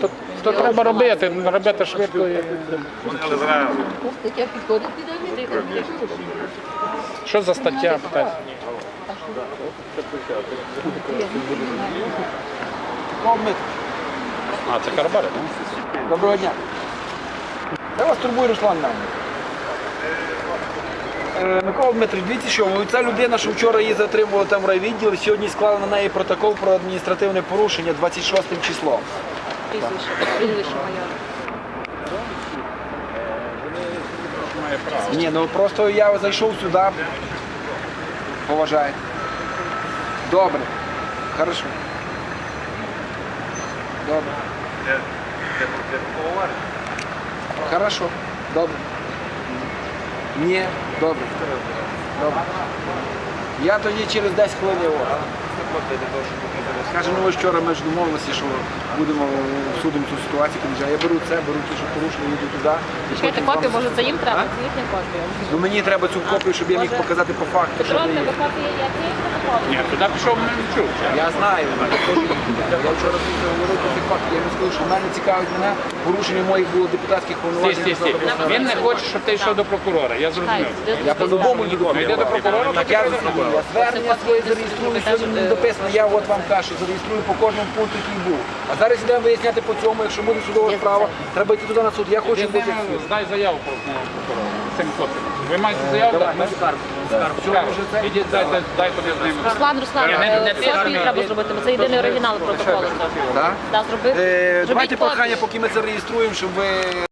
То, то треба робити, робити швидко. Що за стаття? питаю? А, це Карбари, так? Доброго дня. Я вас турбую, Руслан Нам. Микола Дмитрович, дивіться, що ця людина, що вчора її затримували там в райвідділі, сьогодні склали на неї протокол про адміністративне порушення 26 числом. Прізвище, прізвище майора. Ні, ну просто я зайшов сюди. Поважаю. Добре. Хорошо. Добре. Хорошо. Добре. Ні, добре. Добре. Я тоді через 10 хвилин його. Скажемо, ну, ось вчора ми ж домовилися, що будемо судимо цю ситуацію, коли я беру це, беру ті, що порушили, їду туди. і Чекайте, потім копію, може це їм треба? А? Це їхня копія. Ну мені треба цю копію, щоб я міг Може, показати по факту, що Петро, це є. тебе копія є? Це їх протокол. Ні, туди пішов не чув. Я знаю, я вчора тут говорив про цей факт. Я сказав, що мене цікавить мене порушення моїх було депутатських Стій, повноважень. стій, стій. Він не хоче, щоб ти йшов до прокурора. Я зрозумів. Я по-любому їду. Йди до прокурора, Так я зрозумів. Я звернення своє зареєструю, сьогодні мені дописано, я от вам кажу, зареєструю по кожному пункту, який був. А зараз йдемо виясняти по цьому, якщо буде судова справа, треба йти туди на суд. Я хочу бути. здай заяву про прокурора. Цим хлопцям. Ви маєте заяву Давай, на скарб. Скарб. Дай, дай, дай тобі з ними. Руслан, Руслан, Не- не- е, копію треба зробити, бо це єдиний оригінал протоколу. Так? Да, зробити. Е, Давайте прохання, поки ми це реєструємо, щоб ви